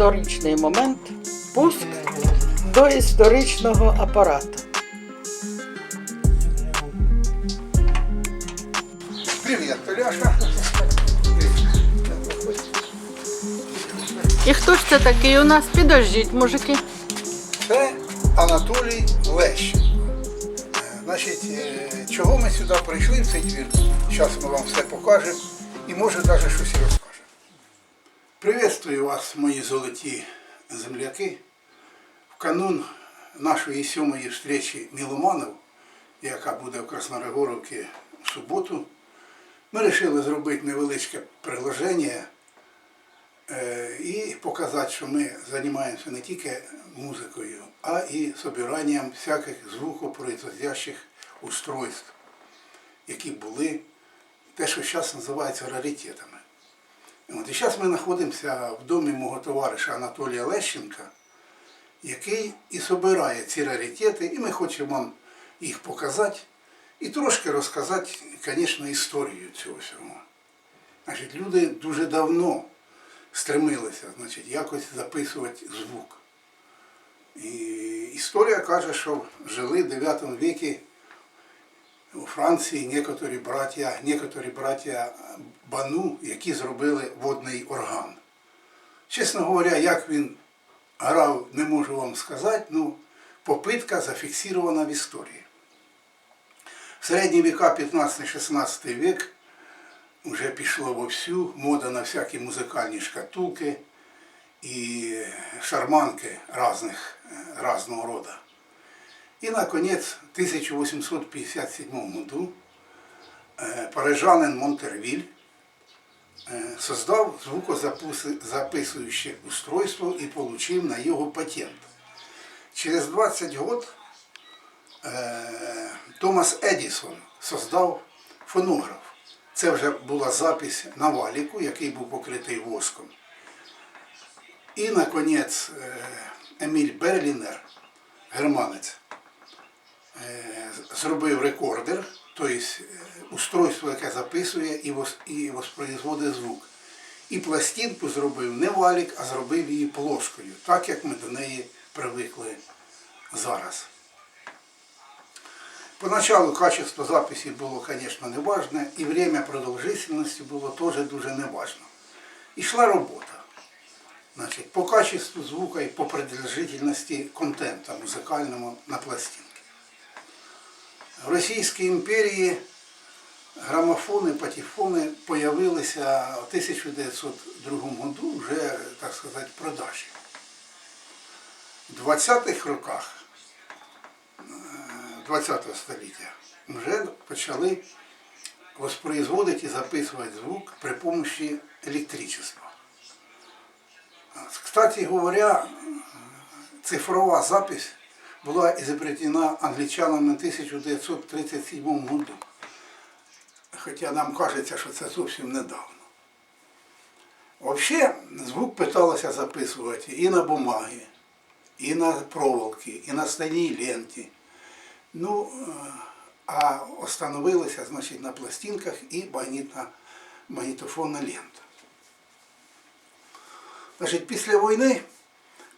історичний момент пуск до історичного апарату. Привет, Толяша. І хто ж це такий у нас? Підождіть, мужики. Це Анатолій Лещенко. Значить, е, чого ми сюди прийшли в цей двір? Зараз ми вам все покажемо і може навіть щось розкажемо. Приветствую вас, мої золоті земляки. В канун нашої сьомої встречі Міломанов, яка буде в Краснорогоровці в суботу, ми вирішили зробити невеличке приложення Е, і показати, що ми займаємося не тільки музикою, а і собиранням всяких звукопроизводящих устройств, які були те, що зараз називається раритетами. От, і зараз ми знаходимося в домі мого товариша Анатолія Лещенка, який і собирає ці раритети, і ми хочемо вам їх показати і трошки розказати, звісно, історію цього всього. Значить, люди дуже давно стремилися значить, якось записувати звук. І історія каже, що жили в 9 віці у Франції некоторі браття, некоторі браття Бану, які зробили водний орган. Чесно говоря, як він грав, не можу вам сказати, ну, попитка зафіксована в історії. В середні віка 15-16 вік вже пішло вовсю, мода на всякі музикальні шкатулки і шарманки різних, е, різного роду. І, наконець, в 1857 году е, парижанин Монтервіль е, создав звукозаписуюче устройство і отримав на його патент. Через 20 років Томас Едісон создав фонограф. Це вже була запись на валіку, який був покритий воском. І, наконець, е, Еміль Берлінер, германець, е, зробив рекордер, тобто е, устройство, яке записує і вос- воспроизводить звук. І пластинку зробив не валік, а зробив її плоскою, так як ми до неї привикли зараз. Поначалу качество записи было, конечно, не важно, и время продолжительности было тоже дуже не важно. І йшла робота. Значить, по качеству звука і по продовжительності контента музикального на пластинці. В Російській імперії грамофони, патефони появилися в 1902 году вже, так сказати, продажі. В 20-х роках 20 століття вже почали воспроизводити і записувати звук при помощі електричества. Кстати говоря, цифрова запись була изобретена англічанами в 1937 году. Хоча нам кажеться, що це зовсім недавно. Взагалі, звук питалося записувати і на бумагі, і на проволоки, і на стальній ленті. Ну, а остановилися, значить, на пластинках і магнітна, магнітофонна лента. Значить, після війни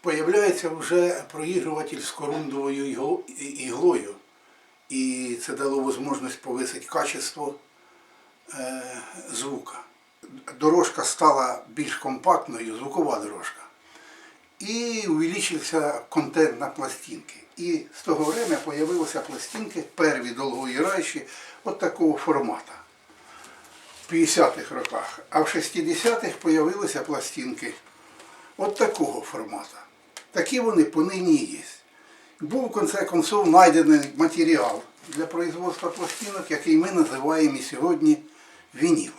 появляється вже проігруватель з корундовою іглою. І це дало можливість повисити качество е, звука. Дорожка стала більш компактною, звукова дорожка. І увеличився контент на пластинки. І з того времени появилися пластинки, перві довгої довгоіграючі, от такого формату. В 50-х роках. А в 60-х появилися пластинки от такого формату. Такі вони понині є. Був в конце концов знайдений матеріал для производства пластинок, який ми називаємо і сьогодні вінілом.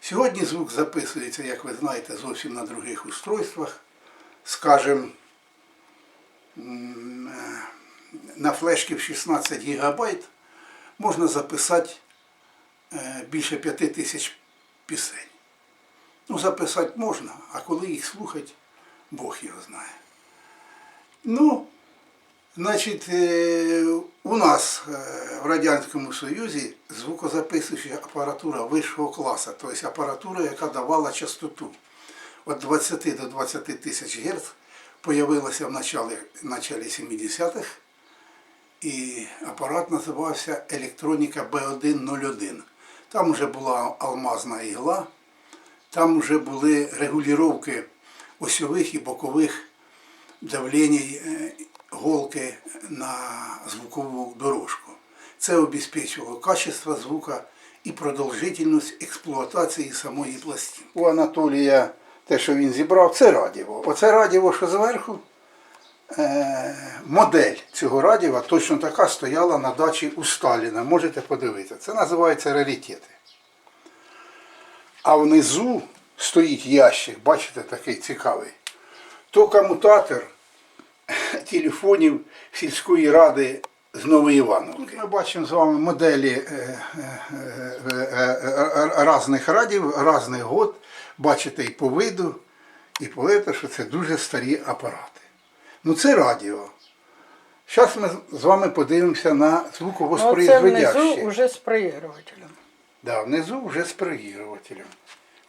Сьогодні звук записується, як ви знаєте, зовсім на других устройствах. Скажем, м, е, на флешці в 16 гігабайт можна записати е, більше 5 тисяч пісень. Ну, записати можна, а коли їх слухати, Бог його знає. Ну, значить, е, у нас е, в Радянському Союзі звукозаписуюча апаратура вищого класу, тобто апаратура, яка давала частоту. від 20 до 20 тисяч Гц появилася в началі, началі 70-х. І апарат називався Електроніка Б101. Там вже була алмазна ігла, там вже були регулювання осьових і бокових давлень е, голки на звукову дорожку. Це обезпечувало качество звука і продовжительність експлуатації самої пластинки. У Анатолія те, що він зібрав, це радіво. Оце радіво, що зверху, е, модель цього радіва точно така стояла на дачі у Сталіна. Можете подивитися. Це називається раритети. А внизу стоїть ящик, бачите, такий цікавий. То комутатор телефонів сільської ради з Нової Івановки. Тут ми бачимо з вами моделі е, е, е, різних радів, різних год. Бачите і по виду, і по це, що це дуже старі апарати. Ну це радіо. Зараз ми з вами подивимося на Ну, це внизу вже з проігрувателем. Да, внизу вже з проігрувателем.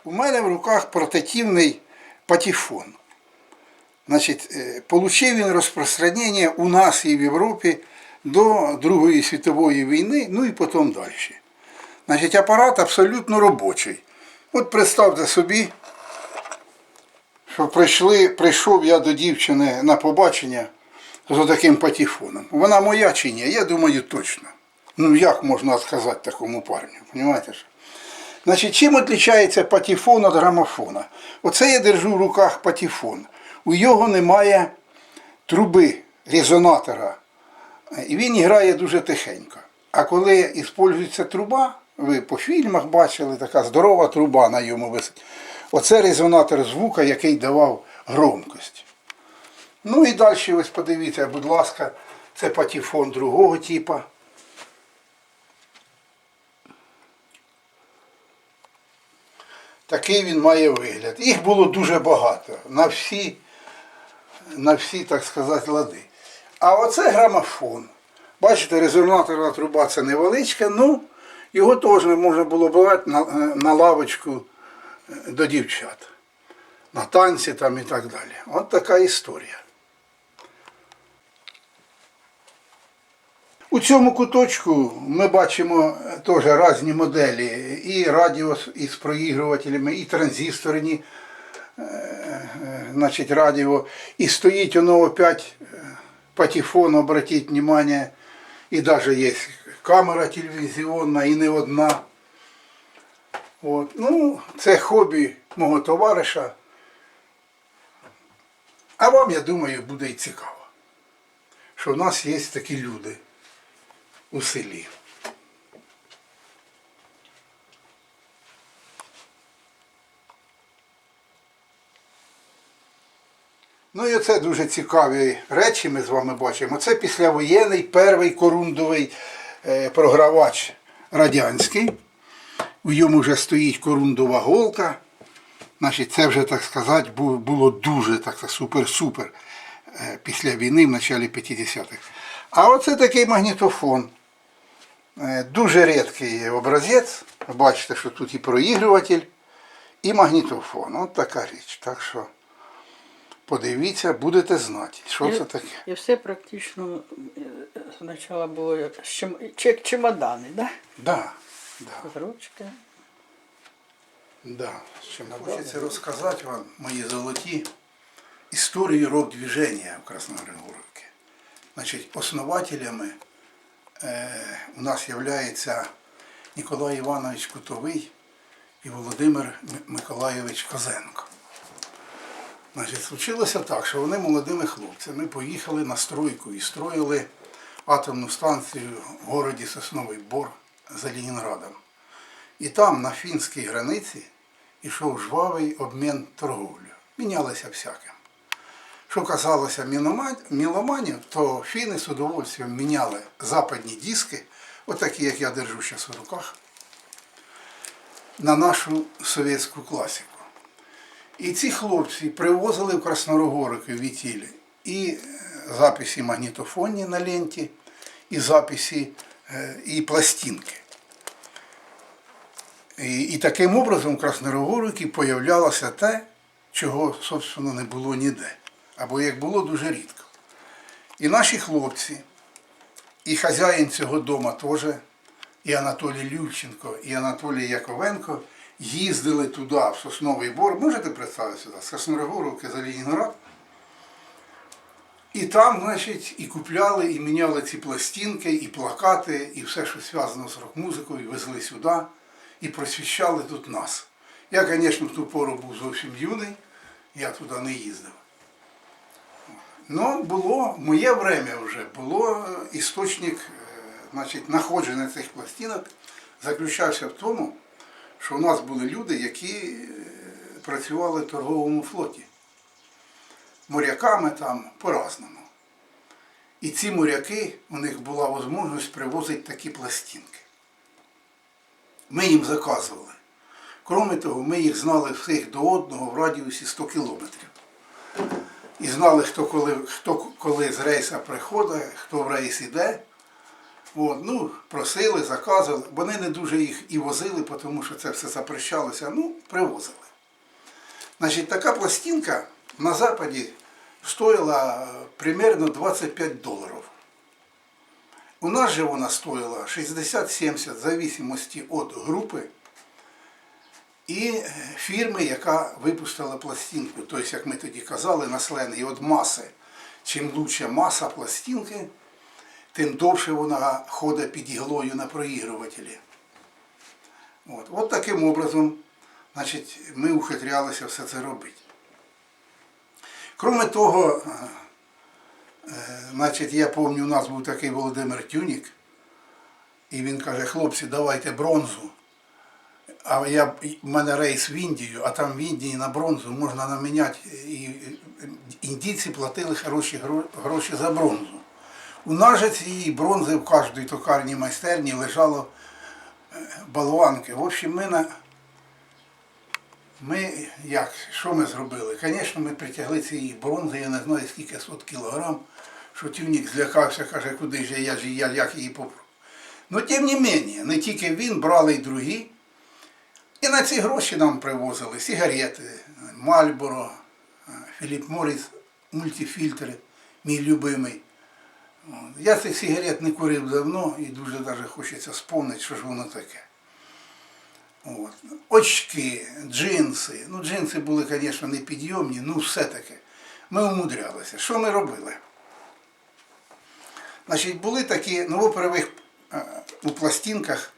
У мене в руках портативний патефон. Значить, е, получив він розпространення у нас і в Європі до Другої світової війни, ну і потім далі. Значить, апарат абсолютно робочий. От представте собі, що прийшли, прийшов я до дівчини на побачення з таким патефоном. Вона моя чи ні? Я думаю, точно. Ну як можна сказати такому парню? Понимаєте ж? Значить, чим відрізняється патефон від грамофона? Оце я держу в руках патефон. У його немає труби, резонатора. І він грає дуже тихенько. А коли використовується труба, ви по фільмах бачили, така здорова труба на йому висить. Оце резонатор звука, який давав громкость. Ну і далі ось подивіться, будь ласка, це патефон другого типу. Такий він має вигляд. Їх було дуже багато на всі, на всі, так сказати, лади. А оце грамофон. Бачите, резонаторна труба це невеличка, ну його теж можна було брати на, на лавочку е, до дівчат. На танці там і так далі. От така історія. У цьому куточку ми бачимо теж різні моделі. І радіо із проігрувателями, і транзисторні е, е, значить, радіо. І стоїть воно опять е, патефон, обратіть внимание. І навіть є камера телевізіонна, і не одна. От. Ну, це хобі мого товариша. А вам, я думаю, буде і цікаво, що в нас є такі люди у селі. Ну і оце дуже цікаві речі ми з вами бачимо. Це післявоєнний перший корундовий е, програвач радянський. У йому вже стоїть корундова голка. Значить, це вже, так сказати, було дуже так, супер-супер е, після війни в началі 50-х. А оце такий магнітофон. Е, Дуже рідкий образець. Бачите, що тут і проігруватель, і магнітофон. От така річ. Так що подивіться, будете знати, що це таке. І все практично е, спочатку було як чемодани, да? Да, да. З ручки. Да, ще хочеться розказати вам, мої золоті, історію рок-движення в Красногригоровці. Значить, основателями у нас являється Ніколай Іванович Кутовий і Володимир Миколайович Козенко. Значить, случилося так, що вони молодими хлопцями поїхали на стройку і строїли атомну станцію в городі Сосновий Бор за Ленінградом. І там, на фінській границі, йшов жвавий обмін торговлею. Мінялися всяким. Що касалося міломанів, то фіни з удовольствием міняли западні диски, отакі, як я держу зараз у руках, на нашу совєтську класику. І ці хлопці привозили в Краснорогорики в Вітілі і е, записи магнітофонні на ленті, і записи, е, і пластинки. І, і таким образом в Краснорогориці появлялося те, чого, собственно, не було ніде. Або як було дуже рідко. І наші хлопці, і хазяїн цього дома теж, і Анатолій Любченко, і Анатолій Яковенко їздили туди, в Сосновий Бор. Можете представити сюди? З Краснорогоровки за. І там, значить, і купляли, і міняли ці пластинки, і плакати, і все, що зв'язано з рок-музикою, везли сюди і просвіщали тут нас. Я, звісно, в ту пору був зовсім юний, я туди не їздив. Ну, було, моє время вже було істочник, е, значить, находження цих пластинок заключався в тому, що у нас були люди, які е, працювали в торговому флоті. Моряками там по-разному. І ці моряки, у них була можливість привозити такі пластинки. Ми їм заказували. Кроме того, ми їх знали всіх до одного в радіусі 100 кілометрів. І знали, хто коли, хто коли з рейса приходить, хто в рейс іде. От, ну, просили, заказували. Вони не дуже їх і возили, тому що це все запрещалося. Ну, привозили. Значить, така пластинка на Западі стоїла примерно 25 доларів. У нас же вона стоїла 60-70 в зависимості від групи і е, фірми, яка випустила пластинку. Тобто, як ми тоді казали, на сленгі від маси. Чим лучше маса пластинки, тим довше вона ходить під іглою на проігрувателі. От, от таким образом значить, ми ухитрялися все це робити. Кроме того, е, е, значить, я пам'ятаю, у нас був такий Володимир Тюнік, і він каже, хлопці, давайте бронзу. А я, в мене рейс в Індію, а там в Індії на бронзу можна наміняти. І індійці платили хороші гроші за бронзу. У нас же цієї бронзи в кожній токарній майстерні лежало е, болванки. В общем, ми на, ми як, що ми зробили? Звісно, ми притягли цієї бронзи, я не знаю скільки сот кілограм, що тюнік злякався, каже, куди ж я, я як її попру. Ну, тим не менше, не тільки він, брали й другі. І на ці гроші нам привозили сигарети, Мальборо, Філіп Моріс, мультифільтри, мій любимий. Я цих сигарет не курив давно і дуже навіть хочеться спомнити, що ж воно таке. От. Очки, джинси. Ну, джинси були, звісно, не підйомні, ну все-таки. Ми умудрялися. Що ми робили? Значить, були такі, ну, во-первых, е, у пластинках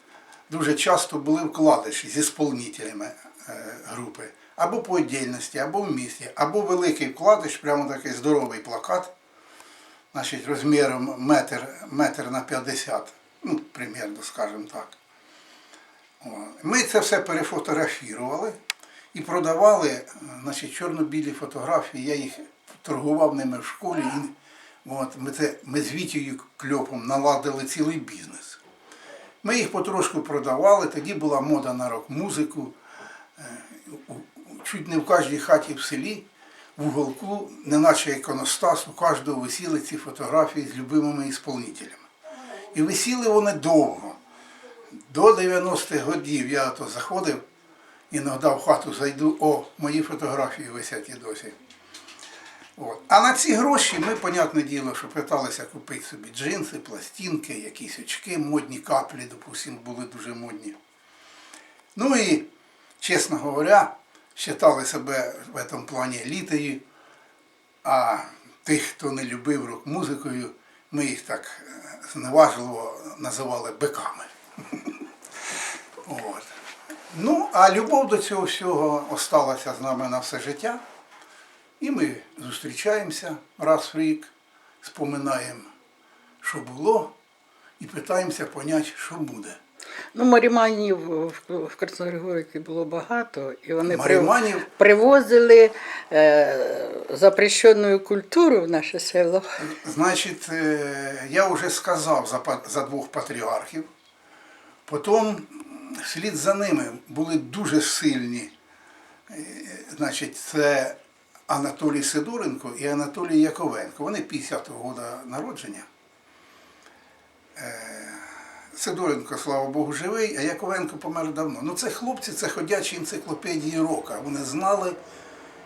дуже часто були вкладиші з ісполнителями е, групи. Або по віддільності, або в місті, або великий вкладиш, прямо такий здоровий плакат, значить, розміром метр, метр на 50, ну, примірно, скажімо так. Ми це все перефотографували і продавали е, значить, чорно-білі фотографії. Я їх торгував ними в школі. От, ми, це, ми з Вітєю Кльопом наладили цілий бізнес. Ми їх потрошку продавали, тоді була мода на рок-музику. Е, Чуть не в кожній хаті в селі, в уголку, неначе іконостас, у кожного висіли ці фотографії з любимими ісполнителями. І висіли вони довго. До 90-х годів я то заходив, іноді в хату зайду, о, мої фотографії висять і досі. От. А на ці гроші ми, понятне діло, що питалися купити собі джинси, пластинки, якісь очки, модні каплі, допустимо, були дуже модні. Ну і, чесно говоря, вважали себе в цьому плані елітою, а тих, хто не любив рок-музикою, ми їх так е, зневажливо називали биками. От. Ну, а любов до цього всього осталася з нами на все життя. І ми зустрічаємося раз в рік, споминаємо, що було, і питаємося поняти, що буде. Ну, маріманів в, в Красногорівці було багато, і вони Маріманів? привозили е, запрещену культуру в наше село. Значить, е, я вже сказав за, за двох патріархів. Потім слід за ними були дуже сильні. е, Значить, це Анатолій Сидоренко і Анатолій Яковенко. Вони 50-го року народження. Е, Сидоренко, слава Богу, живий, а Яковенко помер давно. Ну це хлопці, це ходячі енциклопедії рока. Вони знали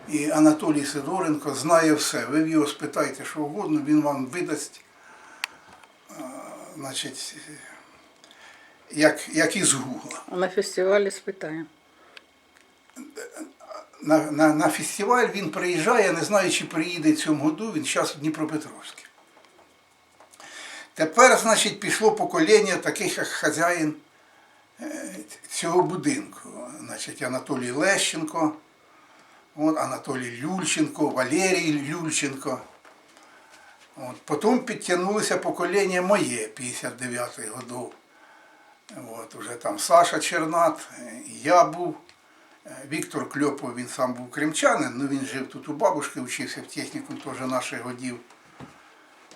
І Анатолій Сидоренко знає все. Ви в його спитайте, що угодно, він вам видасть, е, значить, як, як із Гугла. На фестивалі спитаємо. На, на, на фестиваль він приїжджає, я не знаю, чи приїде в цьому году, він зараз в Дніпропетровській. Тепер, значить, пішло покоління таких, як хазяїн е, цього будинку. Значить, Анатолій Лещенко, от, Анатолій Люльченко, Валерій Люльченко. От. Потім підтягнулося покоління моє 59-х годів. От, уже там Саша Чернат, я був. Е, Віктор Кльопов, він сам був кримчанин, ну він жив тут у бабушки, вчився в техніку теж наших годів.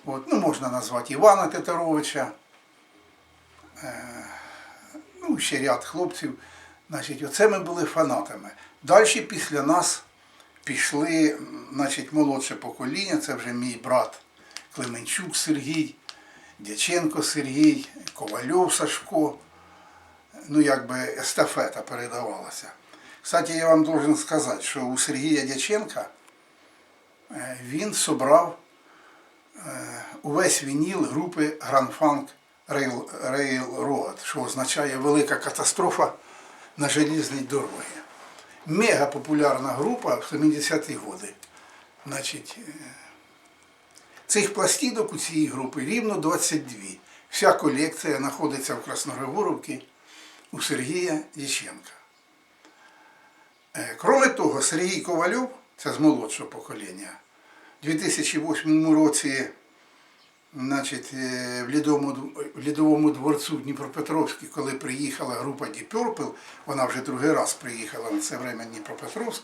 От, ну, можна назвати Івана Тетеровича. Е, ну, ще ряд хлопців. Значить, оце ми були фанатами. Далі після нас пішли значить, молодше покоління, це вже мій брат Клеменчук Сергій, Дяченко Сергій, Ковальов Сашко ну якби естафета передавалася. Кстати, я вам должен сказати, що у Сергія Дяченка е, він собрав е, увесь вініл групи Rail, Railroad, що означає велика катастрофа на железній дорозі. Мега популярна група в 70-ті роки. Значить, е, Цих пластинок у цієї групи рівно 22. Вся колекція знаходиться в Красногоровці у Сергія Дяченка. Е, Кроме того, Сергій Ковальов, це з молодшого покоління, у 2008 році значить, е, в, Лідовому, в Лідовому дворцу Дніпропетровській, коли приїхала група Purple, вона вже другий раз приїхала на це время Дніпропетровськ,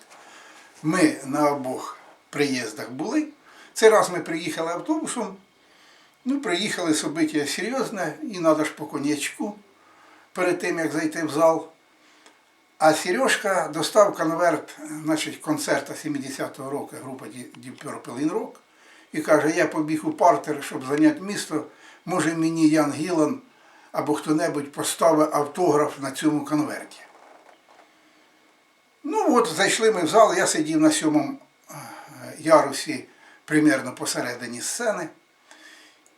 ми на обох приїздах були. Цей раз ми приїхали автобусом, ну, приїхали собиття серйозне, і треба ж по конячку перед тим, як зайти в зал. А Сережка достав конверт значить, концерта 70-го року групи Deep Purple in Rock і каже, я побіг у партер, щоб зайняти місто, може мені Ян Гілан або хто-небудь поставив автограф на цьому конверті. Ну от зайшли ми в зал, я сидів на сьомому е, ярусі, примерно посередині сцени.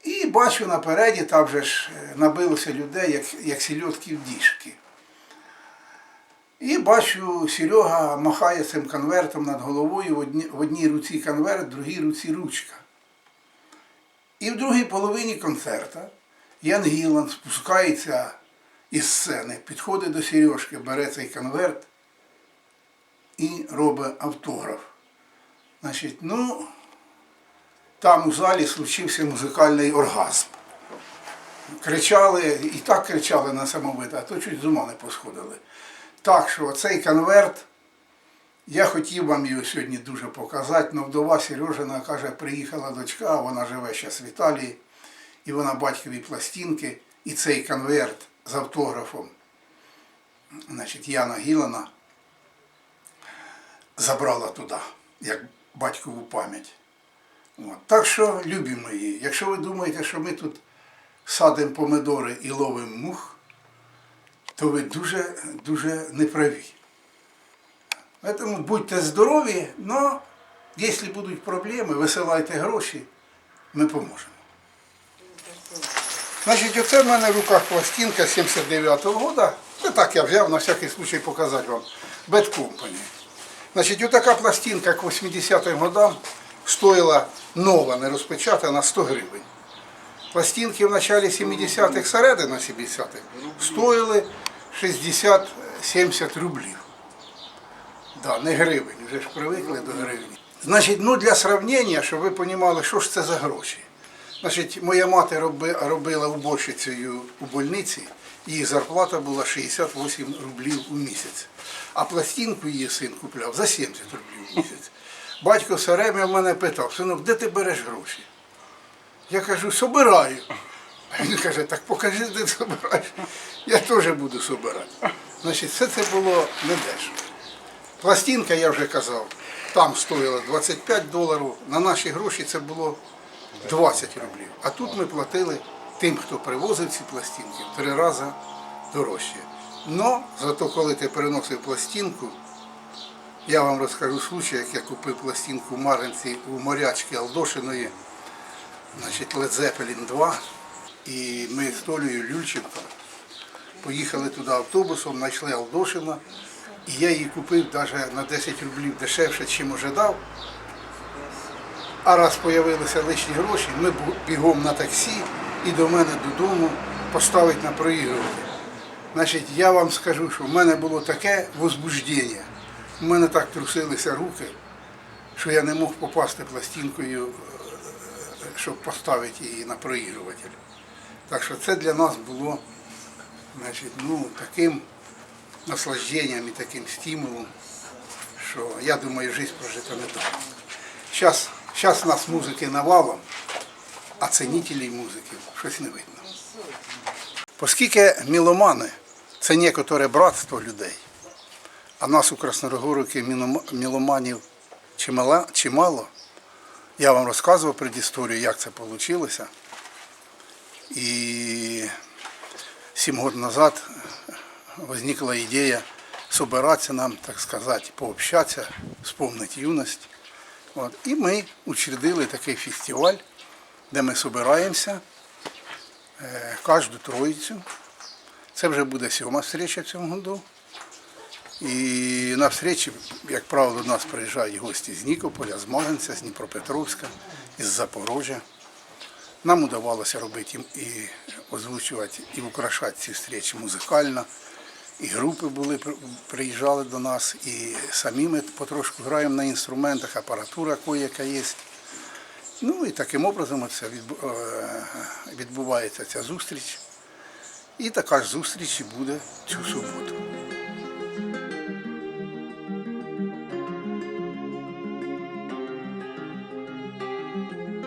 І бачу напереді, там вже ж е, набилося людей, як, як сільотки в діжки. І бачу, Серега махає цим конвертом над головою, в одній, в одній руці конверт, в другій руці ручка. І в другій половині концерта Ян Гілан спускається із сцени, підходить до Сережки, бере цей конверт і робить автограф. Значить, ну, там у залі случився музикальний оргазм. Кричали, і так кричали на самовита, а то чуть з ума не посходили. Так що цей конверт, я хотів вам його сьогодні дуже показати, але вдова Сережина каже, приїхала дочка, вона живе зараз в Італії, і вона батькові пластинки, і цей конверт з автографом значить, Яна Гілана забрала туди, як батькову пам'ять. Так що, любі мої, якщо ви думаєте, що ми тут садимо помидори і ловимо мух, то ви дуже, дуже неправі. Тому будьте здорові, але якщо будуть проблеми, висилайте гроші, ми поможемо. Значить, оце в мене в руках пластинка 79-го року. Це так я взяв на всякий случай показати вам. Bad Company. Значить, отака пластинка к 80-м годам стоїла нова, не розпечатана 100 гривень. Пластинки в началі 70-х, середина 70-х, стоїли 60-70 рублів. Да, не гривень, вже ж привикли до гривні. Значить, ну для сравнення, щоб ви розуміли, що ж це за гроші. Значить, моя мати роби, робила уборщицею у больниці, її зарплата була 68 рублів у місяць. А пластинку її син купляв за 70 рублів у місяць. Батько все время в мене питав, синок, де ти береш гроші? Я кажу, собираю. А він каже, так покажи, де собираєш. Я теж буду собирати. Значить, все це було недешево. Пластинка, я вже казав, там стоїла 25 доларів, на наші гроші це було 20 рублів. А тут ми платили тим, хто привозив ці пластинки, в три рази дорожче. Но зато коли ти переносив пластинку, Я вам розкажу случай, як я купив пластинку Маринці у морячки Алдошиної, значить Zeppelin 2. І ми з Толею Люльченко поїхали туди автобусом, знайшли Алдошина. І я її купив навіть на 10 рублів дешевше, чим ожидав. А раз з'явилися лишні гроші, ми бігом на таксі і до мене додому поставить на проігрувати. Значить, я вам скажу, що в мене було таке возбуждення. У мене так трусилися руки, що я не мог попасти пластинкою, е, щоб поставити її на проігруватель. Так що це для нас було значить, ну, таким наслажденням і таким стимулом, що я думаю, життя прожита не так. Зараз, зараз нас музики навалом, а цінителей музики щось не видно. Оскільки міломани це некоторе братство людей, а нас у Краснорогоровці міломанів чимало, я вам розказував предісторію, як це вийшло. І сім років назад возникла ідея собиратися нам, так сказати, пообщатися, вспомнити юність. От. І ми учредили такий фестиваль, де ми збираємося е, кожну троїцю. Це вже буде сьома встреча в цьому году. І на встречі, як правило, до нас приїжджають гості з Нікополя, з Маганця, з Дніпропетровська, із Запорожжя. Нам удавалося робити і озвучувати, і украшати ці зустрічі музикально. І групи були, приїжджали до нас, і самі ми потрошку граємо на інструментах, апаратура яка є. Ну і таким образом це е, відбувається ця зустріч. І така ж зустріч буде цю суботу.